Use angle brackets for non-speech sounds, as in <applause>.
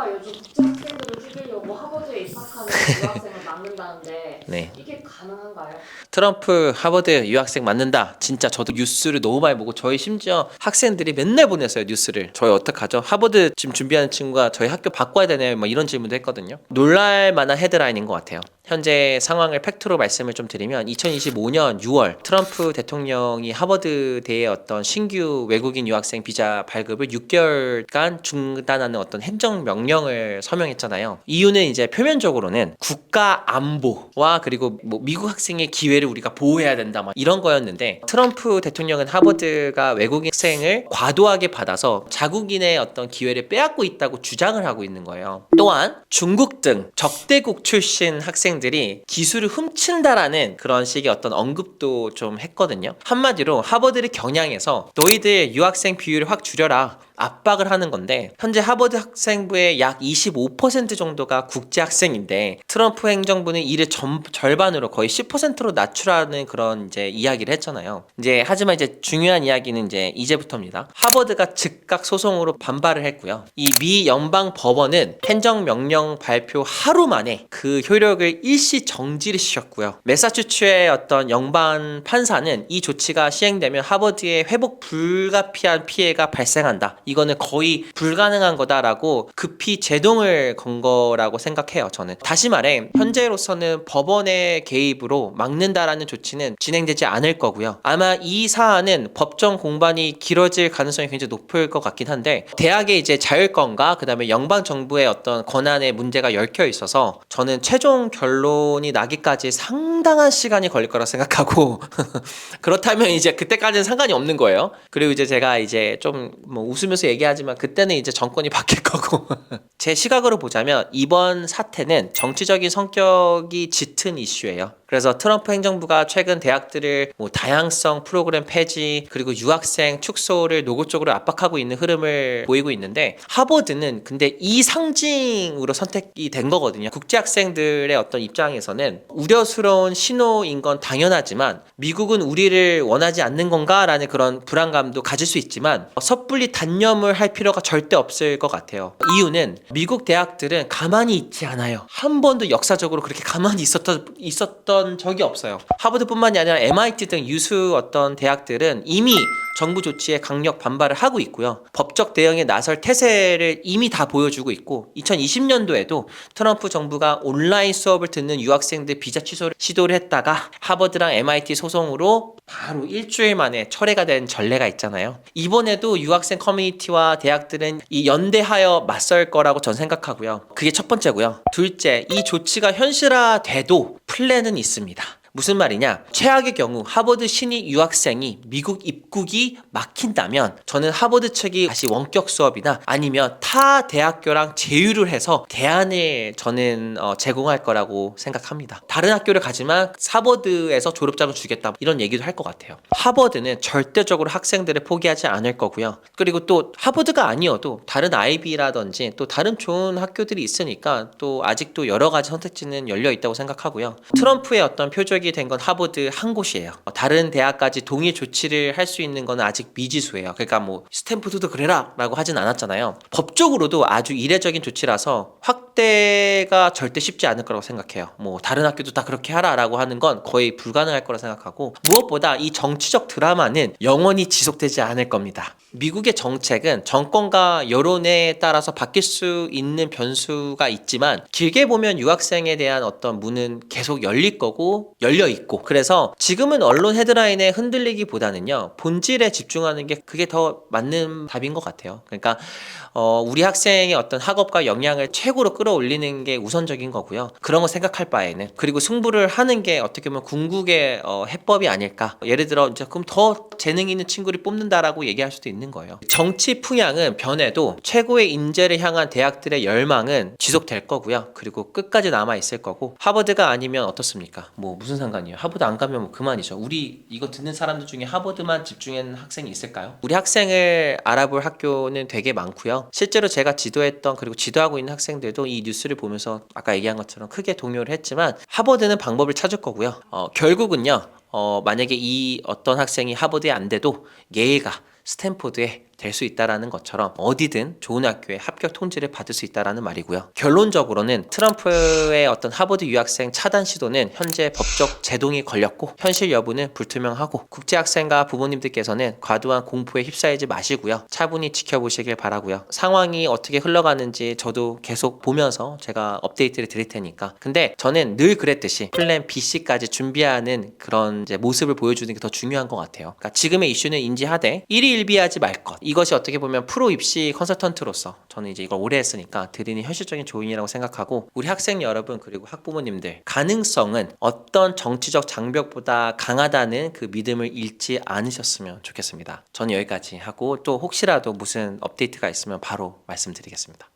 학교가 요즘 국제학생들을 줄이려고 하버드에 입학하는 유학생을 낳는다는데 네. 이게 트럼프 하버드 유학생 맞는다. 진짜 저도 뉴스를 너무 많이 보고 저희 심지어 학생들이 맨날 보냈어요 뉴스를. 저희 어떡하죠? 하버드 지금 준비하는 친구가 저희 학교 바꿔야 되나요? 막 이런 질문도 했거든요. 놀랄 만한 헤드라인인 것 같아요. 현재 상황을 팩트로 말씀을 좀 드리면 2025년 6월 트럼프 대통령이 하버드대의 어떤 신규 외국인 유학생 비자 발급을 6개월간 중단하는 어떤 행정 명령을 서명했잖아요. 이유는 이제 표면적으로는 국가 안보와 그리고 뭐 미국 학생의 기회를 우리가 보호해야 된다 막 이런 거였는데 트럼프 대통령은 하버드가 외국인 학생을 과도하게 받아서 자국인의 어떤 기회를 빼앗고 있다고 주장을 하고 있는 거예요. 또한 중국 등 적대국 출신 학생들이 기술을 훔친다라는 그런 식의 어떤 언급도 좀 했거든요. 한마디로 하버드를 겨냥해서 너희들 유학생 비율을 확 줄여라. 압박을 하는 건데 현재 하버드 학생부의 약 25% 정도가 국제 학생인데 트럼프 행정부는 이를 전, 절반으로 거의 10%로 낮추라는 그런 이제 이야기를 했잖아요. 이제 하지만 이제 중요한 이야기는 이제 이제부터입니다. 하버드가 즉각 소송으로 반발을 했고요. 이 미 연방 법원은 행정 명령 발표 하루 만에 그 효력을 일시 정지를 시켰고요. 메사추츠의 어떤 연방 판사는 이 조치가 시행되면 하버드에 회복 불가피한 피해가 발생한다. 이거는 거의 불가능한 거다라고 급히 제동을 건 거라고 생각해요. 저는 다시 말해 현재로서는 법원의 개입으로 막는다라는 조치는 진행되지 않을 거고요. 아마 이 사안은 법정 공방이 길어질 가능성이 굉장히 높을 것 같긴 한데 대학의 이제 자율권과 그다음에 연방 정부의 어떤 권한에 문제가 얽혀 있어서 저는 최종 결론이 나기까지 상당한 시간이 걸릴 거라 생각하고 <laughs> 그렇다면 이제 그때까지는 상관이 없는 거예요. 그리고 이제 제가 이제 좀 뭐 웃으면서 얘기하지만 그때는 이제 정권이 <laughs> 바뀔 거고 제 시각으로 보자면 이번 사태는 정치적인 성격이 짙은 이슈예요. 그래서 트럼프 행정부가 최근 대학들을 뭐 다양성 프로그램 폐지 그리고 유학생 축소를 노골적으로 압박하고 있는 흐름을 보이고 있는데 하버드는 근데 이 상징으로 선택이 된 거거든요. 국제 학생들의 어떤 입장에서는 우려스러운 신호인 건 당연하지만 미국은 우리를 원하지 않는 건가라는 그런 불안감도 가질 수 있지만 섣불리 단념 을 할 필요가 절대 없을 것 같아요. 이유는 미국 대학들은 가만히 있지 않아요. 한 번도 역사적으로 그렇게 가만히 있었던 있었던 적이 없어요. 하버드뿐만이 아니라 MIT 등 유수 어떤 대학들은 이미 정부 조치에 강력 반발을 하고 있고요. 법적 대응에 나설 태세를 이미 다 보여주고 있고 2020년도에도 트럼프 정부가 온라인 수업을 듣는 유학생들 비자 취소를 시도를 했다가 하버드랑 MIT 소송으로 바로 일주일 만에 철회가 된 전례가 있잖아요. 이번에도 유학생 커뮤니티와 대학들은 이 연대하여 맞설 거라고 전 생각하고요. 그게 첫 번째고요. 둘째, 이 조치가 현실화돼도 플랜은 있습니다. 무슨 말이냐? 최악의 경우 하버드 신입 유학생이 미국 입국이 막힌다면 저는 하버드 측이 다시 원격 수업이나 아니면 타 대학교랑 제휴를 해서 대안을 저는 어, 제공할 거라고 생각합니다. 다른 학교를 가지만 하버드에서 졸업장을 주겠다 이런 얘기도 할 것 같아요. 하버드는 절대적으로 학생들을 포기하지 않을 거고요. 그리고 또 하버드가 아니어도 다른 아이비라든지 또 다른 좋은 학교들이 있으니까 또 아직도 여러 가지 선택지는 열려 있다고 생각하고요. 트럼프의 어떤 표적 이 된 건 하버드 한 곳이에요. 어, 다른 대학까지 동일 조치를 할 수 있는 건 아직 미지수예요. 그러니까 뭐 스탠포드도 그래라라고 하진 않았잖아요. 법적으로도 아주 이례적인 조치라서 확 대가 절대 쉽지 않을 거라고 생각해요. 뭐 다른 학교도 다 그렇게 하라라고 하는 건 거의 불가능할 거라 생각하고 무엇보다 이 정치적 드라마는 영원히 지속되지 않을 겁니다. 미국의 정책은 정권과 여론에 따라서 바뀔 수 있는 변수가 있지만 길게 보면 유학생에 대한 어떤 문은 계속 열릴 거고 열려 있고 그래서 지금은 언론 헤드라인에 흔들리기보다는요 본질에 집중하는 게 그게 더 맞는 답인 것 같아요. 그러니까 어, 우리 학생의 어떤 학업과 역량을 최고로 끌어올리는 게 우선적인 거고요. 그런 거 생각할 바에는 그리고 승부를 하는 게 어떻게 보면 궁극의 어, 해법이 아닐까. 예를 들어 이제 그럼 더 재능 있는 친구를 뽑는다라고 얘기할 수도 있는 거예요. 정치 풍향은 변해도 최고의 인재를 향한 대학들의 열망은 지속될 거고요. 그리고 끝까지 남아 있을 거고 하버드가 아니면 어떻습니까? 뭐 무슨 상관이에요? 하버드 안 가면 뭐 그만이죠. 우리 이거 듣는 사람들 중에 하버드만 집중하는 학생이 있을까요? 우리 학생을 알아볼 학교는 되게 많고요. 실제로 제가 지도했던 그리고 지도하고 있는 학생들도 이 뉴스를 보면서 아까 얘기한 것처럼 크게 동요를 했지만 하버드는 방법을 찾을 거고요. 어, 결국은요. 어, 만약에 이 어떤 학생이 하버드에 안 돼도 예가 스탠포드에 될 수 있다라는 것처럼 어디든 좋은 학교에 합격 통지를 받을 수 있다라는 말이고요. 결론적으로는 트럼프의 어떤 하버드 유학생 차단 시도는 현재 법적 제동이 걸렸고 현실 여부는 불투명하고 국제 학생과 부모님들께서는 과도한 공포에 휩싸이지 마시고요. 차분히 지켜보시길 바라고요. 상황이 어떻게 흘러가는지 저도 계속 보면서 제가 업데이트를 드릴 테니까. 근데 저는 늘 그랬듯이 플랜 B, C까지 준비하는 그런 모습을 보여주는 게 더 중요한 것 같아요. 그러니까 지금의 이슈는 인지하되 일희일비하지 말 것. 이것이 어떻게 보면 프로 입시 컨설턴트로서 저는 이제 이걸 오래 했으니까 드리는 현실적인 조언이라고 생각하고 우리 학생 여러분 그리고 학부모님들 가능성은 어떤 정치적 장벽보다 강하다는 그 믿음을 잃지 않으셨으면 좋겠습니다. 저는 여기까지 하고 또 혹시라도 무슨 업데이트가 있으면 바로 말씀드리겠습니다.